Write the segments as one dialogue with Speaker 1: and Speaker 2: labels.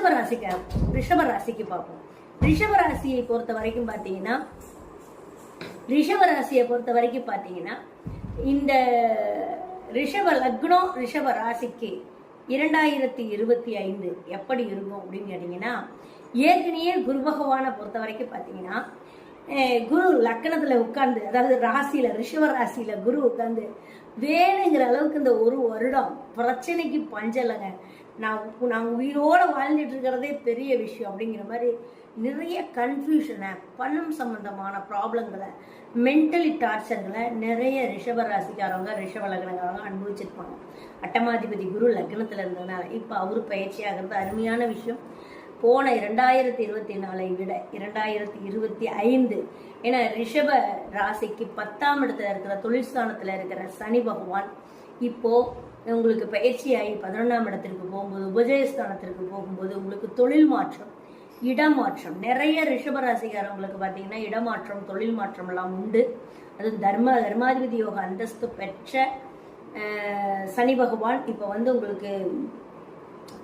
Speaker 1: ரிஷப ராசிக்கு ரிஷப ராசிக்கு பார்ப்போம். ரிஷப ராசியை பொறுத்த வரைக்கும் பார்த்தீங்கன்னா ரிஷப ராசியை பொறுத்த வரைக்கும் பார்த்தீங்கன்னா இந்த ரிஷப லக்னம் ரிஷப ராசிக்கு இரண்டாயிரத்தி இருபத்தி ஐந்து எப்படி இருக்கும் அப்படின்னு கேட்டிங்கன்னா ஏற்கனவே குரு பகவானை பொறுத்த வரைக்கும் பார்த்தீங்கன்னா குரு லக்கணத்தில் உட்கார்ந்து அதாவது ராசியில் ரிஷவ ராசியில் குரு உட்கார்ந்து வேணுங்கிற அளவுக்கு இந்த ஒரு வருடம் பிரச்சனைக்கு பஞ்சலைங்க. நான் நான் உயிரோட வாழ்ந்துட்டு இருக்கிறதே பெரிய விஷயம் அப்படிங்கிற மாதிரி நிறைய கன்ஃபியூஷனை பணம் சம்பந்தமான ப்ராப்ளங்களை மென்டலி டார்ச்சர்களை நிறைய ரிஷப ராசிக்காரவங்க ரிஷப லக்னக்காரவங்க அனுபவிச்சிருப்பாங்க. அட்டமாதிபதி குரு லக்னத்தில் இருந்ததுனால இப்போ அவர் பயிற்சியாகிறது அருமையான விஷயம். போன இரண்டாயிரத்தி இருபத்தி நாலை விட இரண்டாயிரத்தி இருபத்தி ஐந்து ஏன்னா ரிஷப ராசிக்கு பத்தாம் இடத்துல இருக்கிற தொழிற்சானத்தில் இருக்கிற சனி பகவான் இப்போ உங்களுக்கு பயிற்சியாகி பதினொன்றாம் இடத்திற்கு போகும்போது உபஜயஸ்தானத்திற்கு போகும்போது உங்களுக்கு தொழில் மாற்றம் இடமாற்றம். நிறைய ரிஷபராசிக்காரவங்களுக்கு பார்த்தீங்கன்னா இடமாற்றம் தொழில் மாற்றம் எல்லாம் உண்டு. அது தர்ம தர்மாதிபதி யோக அந்தஸ்து பெற்ற சனி பகவான் இப்போ வந்து உங்களுக்கு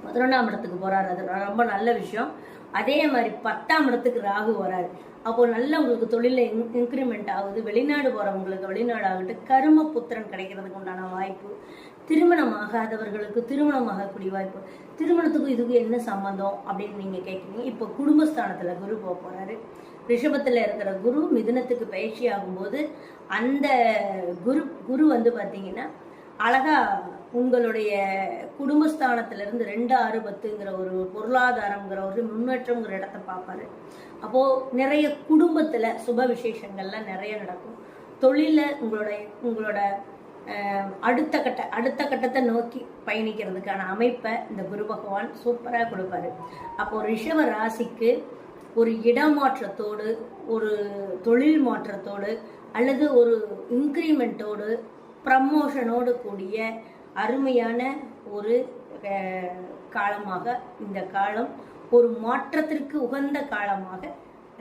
Speaker 1: பதினொன்றாம் இடத்துக்கு போறாரு. அது ரொம்ப நல்ல விஷயம். அதே மாதிரி பத்தாம் இடத்துக்கு ராகு வராரு. அப்போ நல்ல உங்களுக்கு தொழில இன்க்ரிமெண்ட் ஆகுது. வெளிநாடு போறவங்களுக்கு வெளிநாடு ஆகட்டும் கரும புத்திரன் கிடைக்கிறதுக்கு உண்டான வாய்ப்பு. திருமணம் ஆகாதவர்களுக்கு திருமணம் ஆகக்கூடிய வாய்ப்பு. திருமணத்துக்கும் இதுக்கு என்ன சம்மந்தம் அப்படின்னு நீங்க கேட்குறீங்க இப்போ குடும்பஸ்தானத்துல குரு போக போறாரு. ரிஷபத்துல இருக்கிற குரு மிதுனத்துக்கு பயிற்சி ஆகும்போது அந்த குரு குரு வந்து பாத்தீங்கன்னா அழகா உங்களுடைய குடும்பஸ்தானத்திலிருந்து ரெண்டு ஆறு பத்துங்கிற ஒரு பொருளாதாரங்கிற ஒரு முன்னேற்றங்கிற இடத்த பார்ப்பாரு. அப்போ நிறைய குடும்பத்துல சுப விசேஷங்கள்லாம் நிறைய நடக்கும். தொழில உங்களோட உங்களோட அடுத்த கட்ட அடுத்த கட்டத்தை நோக்கி பயணிக்கிறதுக்கான அமைப்பை இந்த குரு பகவான் சூப்பரா கொடுப்பாரு. அப்போ ரிஷவ ராசிக்கு ஒரு இடமாற்றத்தோடு ஒரு தொழில் மாற்றத்தோடு அல்லது ஒரு இன்க்ரிமெண்ட்டோடு ப்ரமோஷனோடு கூடிய அருமையான ஒரு காலமாக இந்த காலம் ஒரு மாற்றத்திற்கு உகந்த காலமாக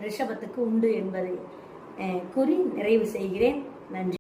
Speaker 1: ரிஷபத்துக்கு உண்டு என்பதை அஹ், கூறி நிறைவு செய்கிறேன். நன்றி.